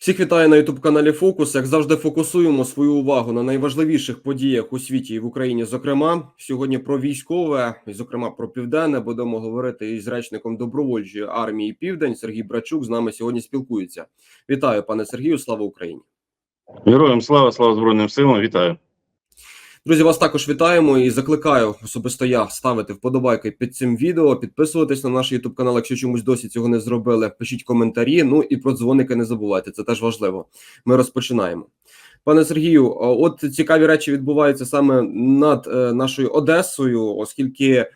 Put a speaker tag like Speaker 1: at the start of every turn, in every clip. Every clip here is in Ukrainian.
Speaker 1: Всіх вітаю на youtube каналі Фокус. Як завжди, фокусуємо свою увагу на найважливіших подіях у світі і в Україні. Зокрема, сьогодні про військове, і зокрема про південне, будемо говорити із речником добровольчої армії Південь Сергій Брачук. З нами сьогодні спілкується. Вітаю, пане Сергію. Слава Україні!
Speaker 2: Героям слава, слава Збройним силам, вітаю.
Speaker 1: Друзі, вас також вітаємо і закликаю особисто я ставити вподобайки під цим відео, підписуватись на наш YouTube канал, якщо чомусь досі цього не зробили. Пишіть коментарі. Ну і про дзвоники не забувайте. Це теж важливо. Ми розпочинаємо. Пане Сергію, от цікаві речі відбуваються саме над е, нашою Одесою, оскільки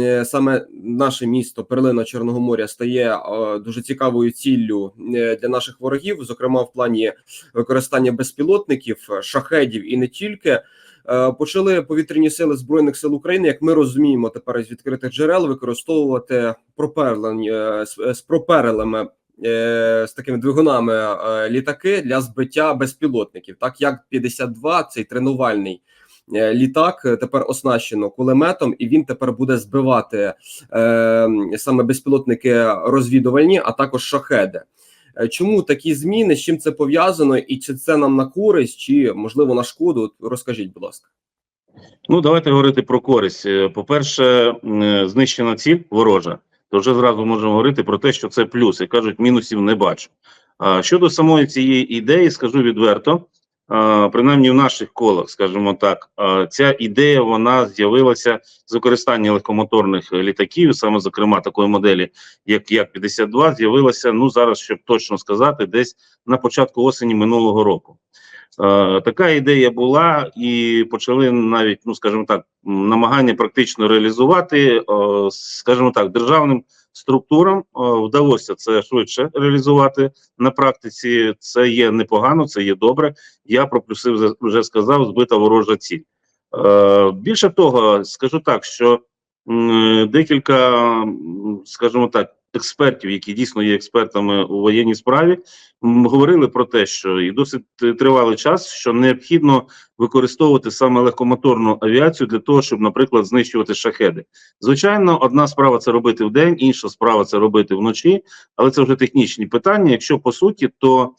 Speaker 1: е, саме наше місто Перлина Чорного моря стає дуже цікавою ціллю е, для наших ворогів, зокрема в плані використання безпілотників, шахедів і не тільки. Е, почали повітряні сили збройних сил України, як ми розуміємо, тепер із відкритих джерел використовувати проперлені е, з, е, З такими двигунами літаки для збиття безпілотників, так як 52 цей тренувальний літак тепер оснащено кулеметом, і він тепер буде збивати е, саме безпілотники розвідувальні, а також шахеди. Е, Чому такі зміни? З чим це пов'язано, і чи це нам на користь, чи можливо на шкоду? От Розкажіть, будь ласка.
Speaker 2: Ну, давайте говорити про користь. Е, По-перше, е, знищена ціль ворожа, то вже зразу можемо говорити про те, що це плюс. Як кажуть, мінусів не бачу. А щодо самої цієї ідеї, скажу відверто, принаймні в наших колах, скажімо так, ця ідея вона з'явилася з використання легкомоторних літаків, саме зокрема такої моделі, як Як-52, з'явилася, ну зараз, щоб точно сказати, десь на початку осені минулого року. Е, Така ідея була, і почали навіть, ну скажімо так, намагання практично реалізувати, е, скажімо так, державним структурам е, вдалося це швидше реалізувати на практиці. Це є непогано, це є добре. Я про плюси вже- сказав, збита ворожа ціль. Е, Більше того, скажу так, що декілька, скажімо так, експертів, які дійсно є експертами у воєнній справі, говорили про те, що і досить тривалий час, що необхідно використовувати саме легкомоторну авіацію для того, щоб, наприклад, знищувати шахеди. Звичайно, одна справа це робити в день, інша справа це робити вночі, але це вже технічні питання. Якщо по суті, то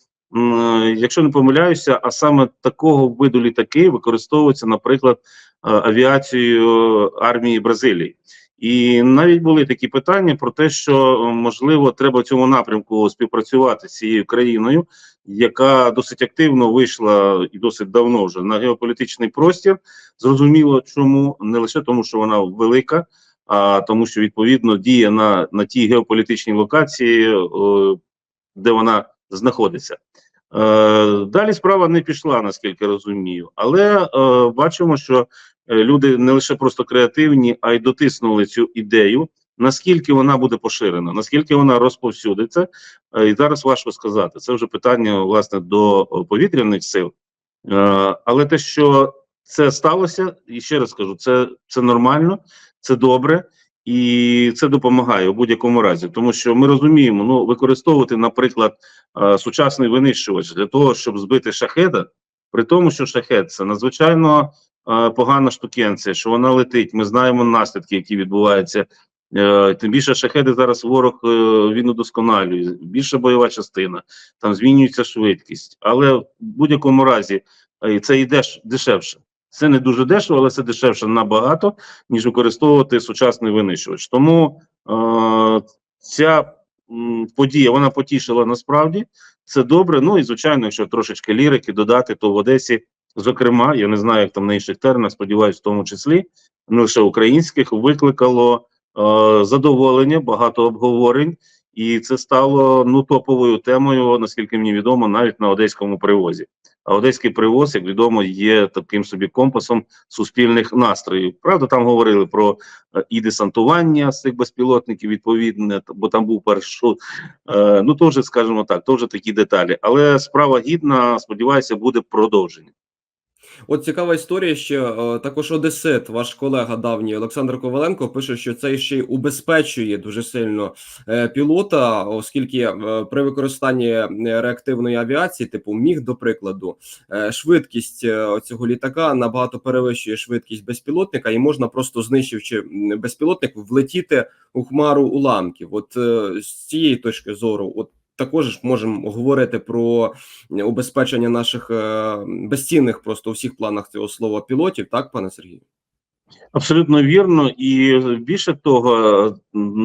Speaker 2: якщо не помиляюся, а саме такого виду літаки використовуються, наприклад, е, авіацією армії Бразилії. І навіть були такі питання про те, що е, можливо треба в цьому напрямку співпрацювати з цією країною, яка досить активно вийшла і досить давно вже на геополітичний простір. Зрозуміло, чому не лише тому, що вона велика, а тому, що відповідно діє на, на тій геополітичній локації, е, де вона знаходиться. Е, далі справа не пішла, наскільки розумію, але бачимо, що люди не лише просто креативні, а й дотиснули цю ідею. Наскільки вона буде поширена, наскільки вона розповсюдиться, Е, і зараз важко сказати. Це вже питання власне до е, повітряних сил. Е, Але те, що це сталося, і ще раз кажу, це, це нормально, це добре. І це допомагає у будь-якому разі, тому що ми розуміємо, ну використовувати, наприклад, е, сучасний винищувач для того, щоб збити шахеда, при тому, що шахед це надзвичайно е, погана штукенція, що вона летить. Ми знаємо наслідки, які відбуваються. Е, Тим більше шахеди зараз ворог е, він удосконалює, більша бойова частина, там змінюється швидкість. Але в будь-якому разі е, це йде дешевше. Це не дуже дешево, але це дешевше набагато, ніж використовувати сучасний винищувач. Тому е, ця подія вона потішила насправді. Це добре. Ну і звичайно, якщо трошечки лірики додати, то в Одесі, зокрема, я не знаю, як там на інших теренах, сподіваюся, в тому числі, не лише українських, викликало е, задоволення, багато обговорень, і це стало ну топовою темою, наскільки мені відомо, навіть на одеському привозі. А одеський привоз, як відомо, є таким собі компасом суспільних настроїв. Правда, там говорили про е, і десантування з цих безпілотників, відповідне, бо там був перший. Е, ну то вже, скажімо так, то вже такі деталі. Але справа гідна, сподіваюся, буде продовження.
Speaker 1: От цікава історія ще е, також Одесит, ваш колега давній Олександр Коваленко пише, що це ще й убезпечує дуже сильно е, пілота, оскільки е, при використанні реактивної авіації, типу міг, до прикладу, швидкість цього літака набагато перевищує швидкість безпілотника, і можна просто знищивши безпілотник, влетіти у хмару уламків. От з цієї точки зору, от також можемо говорити про убезпечення наших е, безцінних просто у всіх планах цього слова пілотів, так, пане Сергію?
Speaker 2: Абсолютно вірно, і більше того,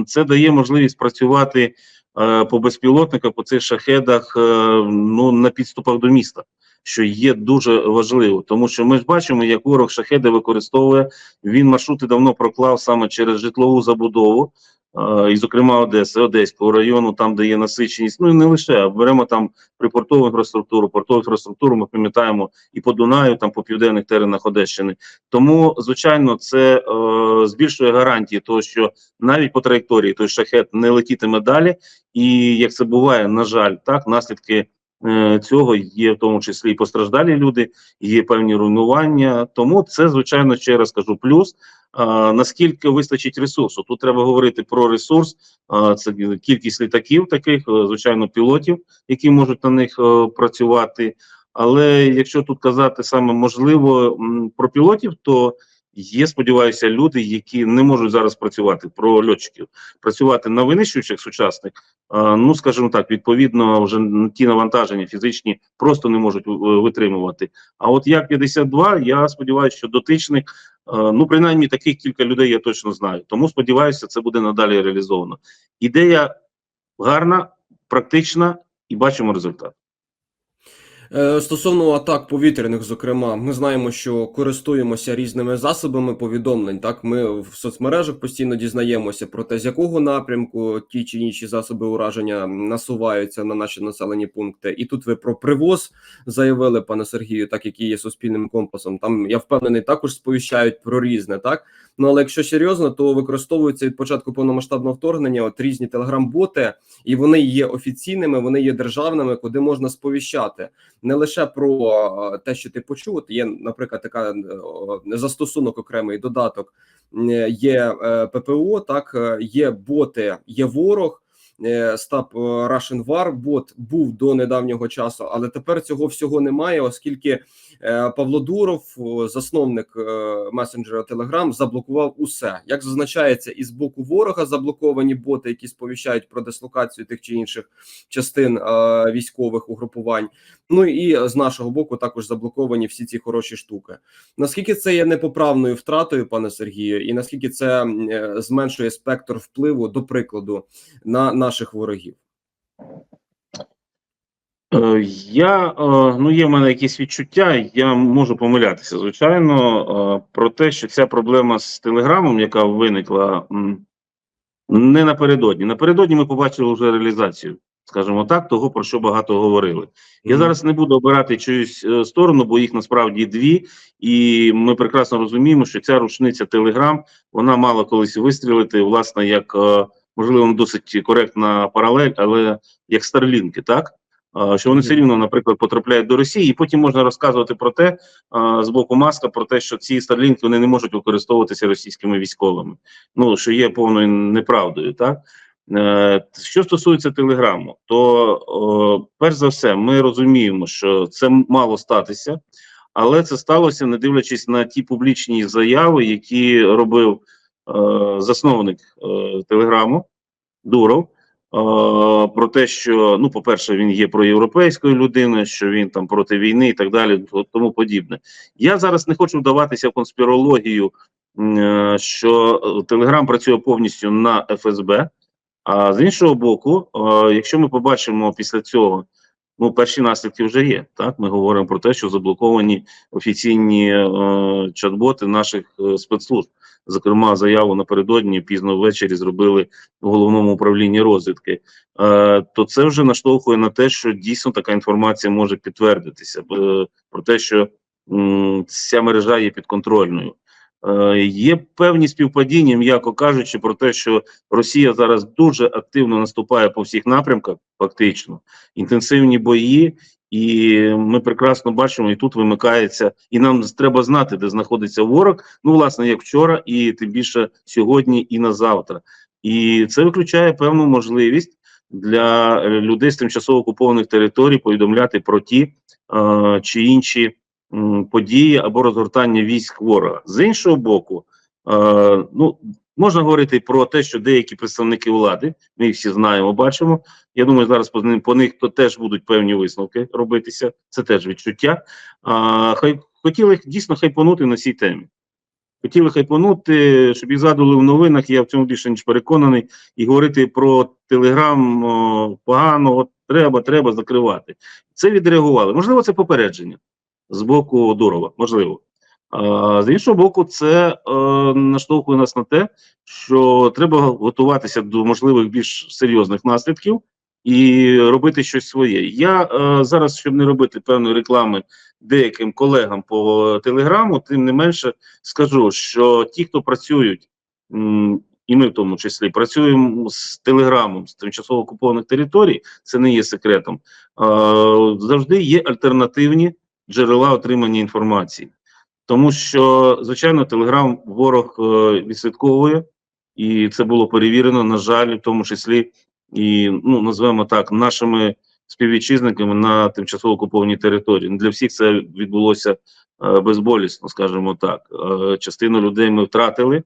Speaker 2: це дає можливість працювати е, по безпілотниках, по цих шахедах, е, ну на підступах до міста, що є дуже важливо, тому що ми ж бачимо, як ворог шахеди використовує. Він маршрути давно проклав саме через житлову забудову, і, зокрема, Одеси, Одеського району, там де є насиченість. Ну і не лише а беремо там припортову інфраструктуру, портову інфраструктуру. Ми пам'ятаємо і по Дунаю, там по південних теренах Одещини. Тому, звичайно, це е, збільшує гарантії того, що навіть по траєкторії той шахет не летітиме далі. І як це буває, на жаль, так наслідки цього є в тому числі і постраждалі люди, є певні руйнування. Тому це, звичайно, ще раз кажу, плюс. Наскільки вистачить ресурсу? Тут треба говорити про ресурс. Це кількість літаків, таких, е, звичайно, пілотів, які можуть на них е, працювати. Але якщо тут казати саме можливо про пілотів, то є, сподіваюся, люди, які не можуть зараз працювати про льотчиків, працювати на винищувачах сучасних. Ну скажімо так, відповідно, вже ті навантаження фізичні просто не можуть е, витримувати. А от як 52 я сподіваюся, що дотичних, е, ну принаймні таких кілька людей я точно знаю. Тому сподіваюся, це буде надалі реалізовано. Ідея гарна, практична і бачимо результат.
Speaker 1: Е, Стосовно атак повітряних, зокрема, ми знаємо, що користуємося різними засобами повідомлень. Так, ми в соцмережах постійно дізнаємося про те, з якого напрямку ті чи інші засоби ураження насуваються на наші населені пункти. І тут ви про привоз заявили, пане Сергію, так який є суспільним компасом. Там я впевнений, також сповіщають про різне, так. Ну але якщо серйозно, то використовуються від початку повномасштабного вторгнення от різні телеграм-боти, і вони є офіційними, вони є державними, куди можна сповіщати не лише про е, те, що ти почув. От Є, наприклад, така е, застосунок окремий додаток. Є е, ППО, так є боти, є ворог. Е, Стап е, Russian War бот був до недавнього часу, але тепер цього всього немає, оскільки е, Павло Дуров, засновник месенджера Telegram, заблокував усе. Як зазначається, і з боку ворога заблоковані боти, які сповіщають про дислокацію тих чи інших частин військових угрупувань. Ну і з нашого боку також заблоковані всі ці хороші штуки. Наскільки це є непоправною втратою, пане Сергію, і наскільки це зменшує спектр впливу, до прикладу, на на наших ворогів?
Speaker 2: Е, Я е, ну є в мене якісь відчуття. Я можу помилятися, звичайно, е, про те, що ця проблема з телеграмом, яка виникла не напередодні. Напередодні ми побачили вже реалізацію, скажімо так, того про що багато говорили. Я зараз не буду обирати чиюсь сторону, бо їх насправді дві, і ми прекрасно розуміємо, що ця рушниця Телеграм вона мала колись вистрілити, власне, як можливо не досить коректна паралель, але як старлінки, так. Що вони все рівно, наприклад, потрапляють до Росії, і потім можна розказувати про те з боку маска, про те, що ці старлінки вони не можуть використовуватися російськими військовими. Ну що є повною неправдою, так Е, Що стосується телеграму, то перш за все, ми розуміємо, що це мало статися, але це сталося, не дивлячись на ті публічні заяви, які робив засновник е, телеграму Дуров. е, Про те, що ну, по-перше, він є проєвропейською людиною, що він там проти війни і так далі, тому подібне. Я зараз не хочу вдаватися в конспірологію, е, що е, Телеграм працює повністю на ФСБ. А з іншого боку, е, якщо ми побачимо після цього, ну перші наслідки вже є. Так, ми говоримо про те, що заблоковані офіційні е, чат-боти наших е, спецслужб. Зокрема, заяву напередодні пізно ввечері зробили в головному управлінні розвідки. Е, то це вже наштовхує на те, що дійсно така інформація може підтвердитися е, про те, що ця мережа є підконтрольною. Е, Є певні співпадіння, м'яко кажучи, про те, що Росія зараз дуже активно наступає по всіх напрямках, фактично інтенсивні бої, і ми прекрасно бачимо, і тут вимикається, і нам треба знати, де знаходиться ворог. Ну, власне, як вчора, і тим більше сьогодні і на завтра. І це виключає певну можливість для е, людей з тимчасово окупованих територій повідомляти про ті е, чи інші м, події або розгортання військ ворога. З іншого боку, е, ну Можна говорити про те, що деякі представники влади, ми їх всі знаємо, бачимо. Я думаю, зараз по ним по них то теж будуть певні висновки робитися. Це теж відчуття. А, хай хотіли дійсно хайпонути на цій темі. Хотіли хайпонути, щоб їх згадували в новинах. Я в цьому більше ніж переконаний, і говорити про телеграм о, погано, от треба, треба закривати. Це відреагували. Можливо, це попередження з боку Дурова, можливо. З іншого боку, це е, наштовхує нас на те, що треба готуватися до можливих більш серйозних наслідків і робити щось своє. Я е, зараз, щоб не робити певної реклами деяким колегам по телеграму, тим не менше скажу, що ті, хто працюють, і ми в тому числі працюємо з телеграмом з тимчасово окупованих територій, це не є секретом. Е, завжди є альтернативні джерела отримання інформації. Тому що, звичайно, Телеграм ворог е, відслідковує, і це було перевірено, на жаль, в тому числі і ну називаємо так, нашими співвітчизниками на тимчасово окупованій території. Для всіх це відбулося е, безболісно, скажімо так. Е, частину людей ми втратили,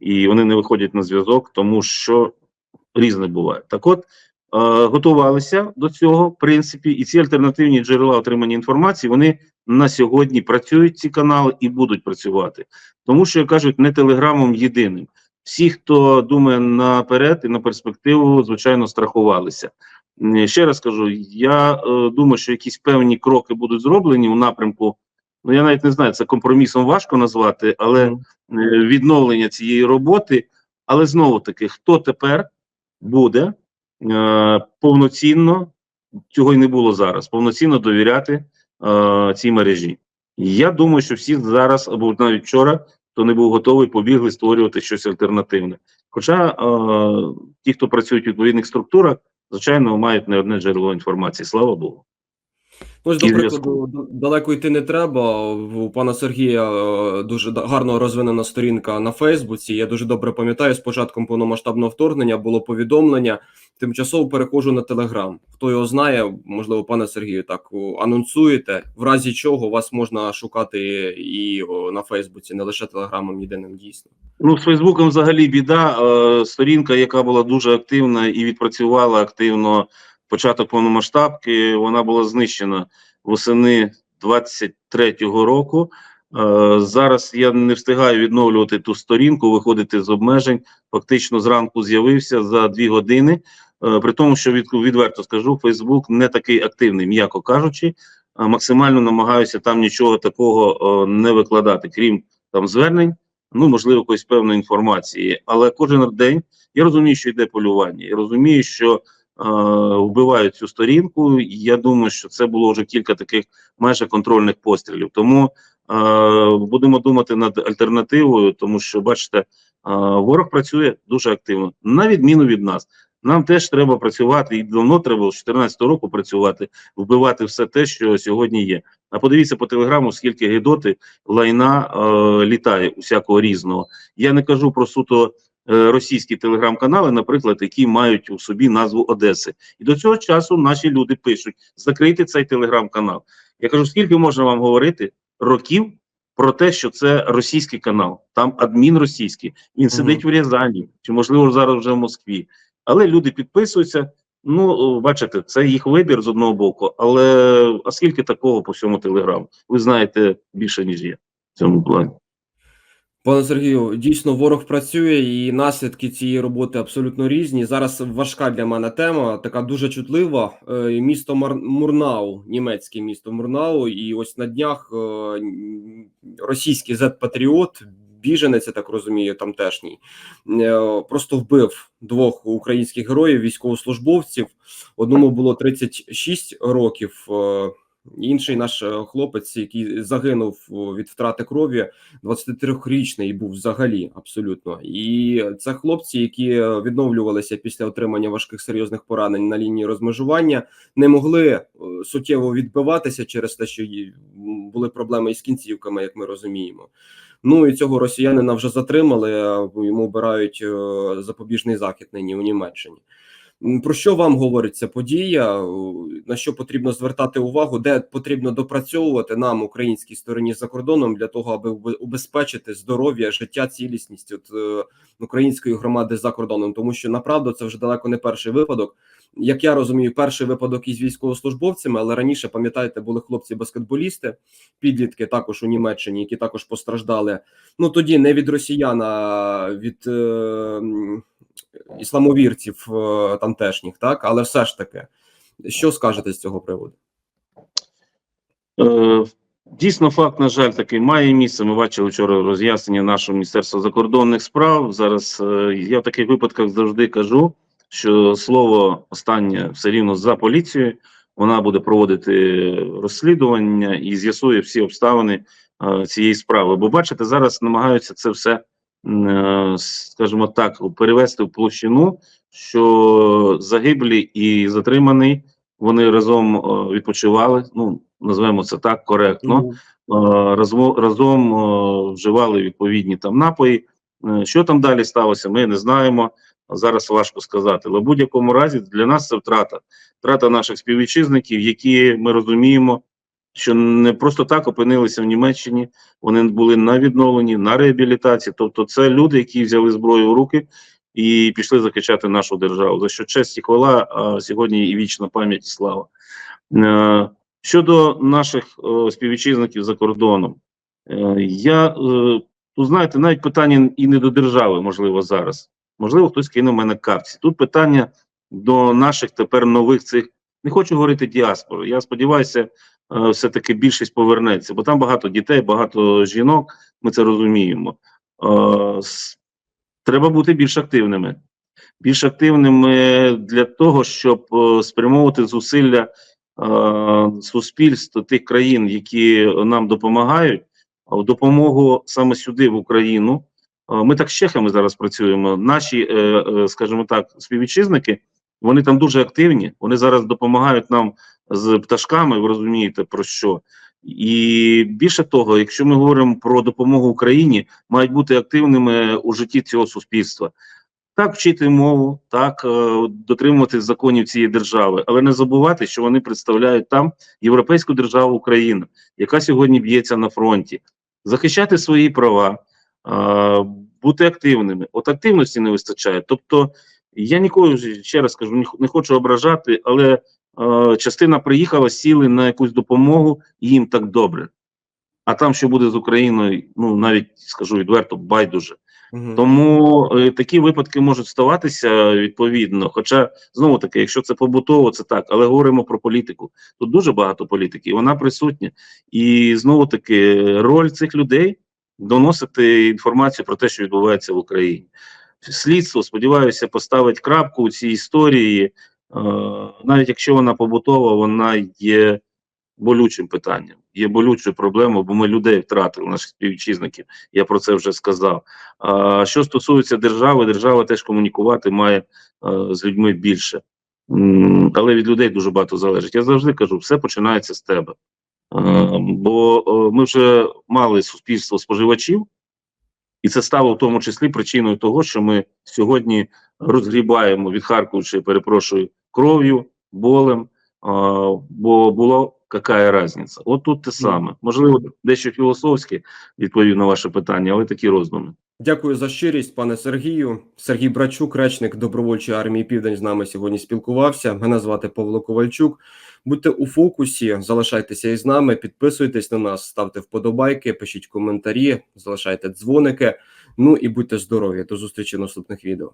Speaker 2: і вони не виходять на зв'язок, тому що різне буває. Так от. Готувалися до цього, в принципі, і ці альтернативні джерела отримання інформації вони на сьогодні працюють ці канали і будуть працювати, тому що як кажуть, не телеграмом єдиним. Всі, хто думає наперед і на перспективу, звичайно, страхувалися. Ще раз кажу: я е, думаю, що якісь певні кроки будуть зроблені у напрямку. Ну я навіть не знаю, це компромісом важко назвати, але е, відновлення цієї роботи. Але знову таки, хто тепер буде е, повноцінно, цього й не було зараз, повноцінно довіряти е, цій мережі. Я думаю, що всі зараз, або навіть вчора, хто не був готовий, побігли створювати щось альтернативне. Хоча е, ті, хто працюють у відповідних структурах, звичайно, мають не одне джерело інформації. Слава Богу.
Speaker 1: Ось, до прикладу, далеко йти не треба. У пана Сергія е, дуже гарно розвинена сторінка на Фейсбуці. Я дуже добре пам'ятаю, з початком повномасштабного вторгнення було повідомлення. Тимчасово переходжу на Телеграм. Хто його знає, можливо, пане Сергію, так анонсуєте, в разі чого вас можна шукати і на Фейсбуці, не лише Телеграмом єдиним дійсно.
Speaker 2: Ну, з Фейсбуком взагалі біда. Е, сторінка, яка була дуже активна і відпрацювала активно початок повномасштабки, вона була знищена восени 23-го року. Е, зараз я не встигаю відновлювати ту сторінку, виходити з обмежень. Фактично зранку з'явився за дві години. Е, при тому, що від, відверто скажу, Фейсбук не такий активний, м'яко кажучи. Максимально намагаюся там нічого такого е, не викладати, крім там звернень ну можливо, якоїсь певної інформації. Але кожен день я розумію, що йде полювання. Я розумію, що вбивають цю сторінку. і Я думаю, що це було вже кілька таких майже контрольних пострілів. Тому е, будемо думати над альтернативою, тому що бачите, е, ворог працює дуже активно, на відміну від нас. Нам теж треба працювати, і давно треба з 2014 року працювати, вбивати все те, що сьогодні є. А подивіться по телеграму, скільки гидоти лайна е, літає усякого різного. Я не кажу про суто е, російські телеграм-канали, наприклад, які мають у собі назву Одеси. І до цього часу наші люди пишуть: закрийте цей телеграм-канал. Я кажу, скільки можна вам говорити років про те, що це російський канал, там адмін російський, він сидить в Рязані, чи можливо зараз вже в Москві. Але люди підписуються. Ну, бачите, це їх вибір з одного боку, але а скільки такого по всьому телеграму? Ви знаєте більше, ніж я в цьому плані.
Speaker 1: Пане Сергію, дійсно ворог працює, і наслідки цієї роботи абсолютно різні. Зараз важка для мене тема, така дуже чутлива. Е, Місто. Мурнау, німецьке місто Мурнау, і ось на днях е, російський Z-патріот, біженець, я так розумію, тамтешній, е, просто вбив двох українських героїв, військовослужбовців. Одному було 36 років. Е, Інший наш е, хлопець, який загинув е, від втрати крові, 23-річний був взагалі абсолютно. І це хлопці, які відновлювалися після отримання важких серйозних поранень на лінії розмежування, не могли е, суттєво відбиватися через те, що були проблеми із кінцівками, як ми розуміємо. Ну і цього росіянина вже затримали. е, Йому обирають е, запобіжний захід нині у Німеччині. Про що вам говорить ця подія? На що потрібно звертати увагу, де потрібно допрацьовувати нам, українській стороні за кордоном, для того, аби убезпечити здоров'я, життя, цілісність от, е, української громади за кордоном, тому що направду це вже далеко не перший випадок. Як я розумію, перший випадок із військовослужбовцями, але раніше пам'ятаєте, були хлопці-баскетболісти, підлітки також у Німеччині, які також постраждали. Ну тоді не від росіян, від е, ісламовірців е, тамтешніх, так але все ж таки, що скажете з цього приводу?
Speaker 2: Е, Дійсно, факт, на жаль, такий має місце. Ми бачили вчора роз'яснення нашого міністерства закордонних справ. Зараз е, я в таких випадках завжди кажу, що слово останнє все рівно за поліцією. Вона буде проводити розслідування і з'ясує всі обставини цієї справи. Бо бачите, зараз намагаються це все, скажімо так, перевести в площину, що загиблі і затриманий вони разом е, відпочивали. Ну назвемо це так коректно. Е, разом, разом е, вживали відповідні там напої. Е, Що там далі сталося, ми не знаємо. Зараз важко сказати. Але в будь-якому разі для нас це втрата. Втрата наших співвітчизників, які ми розуміємо, що не просто так опинилися в Німеччині. Вони були на відновленні, на реабілітації. Тобто, це люди, які взяли зброю в руки і пішли захищати нашу державу. За що честь і хвала, а сьогодні і вічна пам'ять і слава. Е, Щодо наших е, співвітчизників за кордоном, е, я тут знаєте, навіть питання і не до держави, можливо, зараз. Можливо, хтось кине в мене капці. Тут питання до наших тепер нових цих. Не хочу говорити діаспори. Я сподіваюся, е, все-таки більшість повернеться, бо там багато дітей, багато жінок. Ми це розуміємо. Е, Треба бути більш активними. Більш активними для того, щоб е, спрямовувати зусилля е, суспільств тих країн, які нам допомагають, в допомогу саме сюди, в Україну. Ми так з чехами зараз працюємо. Наші, скажімо так, співвітчизники, вони там дуже активні. Вони зараз допомагають нам з пташками. Ви розумієте про що? І більше того, якщо ми говоримо про допомогу Україні, мають бути активними у житті цього суспільства. Так, вчити мову, так е, дотримуватись законів цієї держави, але не забувати, що вони представляють там європейську державу Україна, яка сьогодні б'ється на фронті, захищати свої права, е, бути активними. От активності не вистачає. Тобто, я ніколи ще раз кажу, не хочу ображати, але е, частина приїхала, сіли на якусь допомогу, їм так добре. А там, що буде з Україною, ну навіть скажу відверто, байдуже.
Speaker 1: Мгм.
Speaker 2: Тому е, такі випадки можуть ставатися відповідно. Хоча знову таки, якщо це побутово, це так, але говоримо про політику. Тут дуже багато політики, і вона присутня. І знову таки, роль цих людей доносити інформацію про те, що відбувається в Україні. Слідство, сподіваюся, поставить крапку у цій історії, навіть якщо вона побутова, вона є болючим питанням, є болючою проблемою, бо ми людей втратили, наших співвітчизників. Я про це вже сказав. А що стосується держави, держава теж комунікувати має е, з людьми більше. Але від людей дуже багато залежить. Я завжди кажу, все починається з тебе. Е, Бо е, ми вже мали суспільство споживачів, і це стало в тому числі причиною того, що ми сьогодні розгрібаємо, відхаркуючи, перепрошую, кров'ю, болем. Бо було яка різниця? От тут те саме. Можливо, дещо філософське відповів на ваше питання, але такі роздуми.
Speaker 1: Дякую за щирість, пане Сергію. Сергій Брачук, речник добровольчої армії Південь, з нами сьогодні спілкувався. Мене звати Павло Ковальчук. Будьте у фокусі, залишайтеся із нами, підписуйтесь на нас, ставте вподобайки, пишіть коментарі, залишайте дзвоники. Ну і будьте здорові. До зустрічі в наступних відео.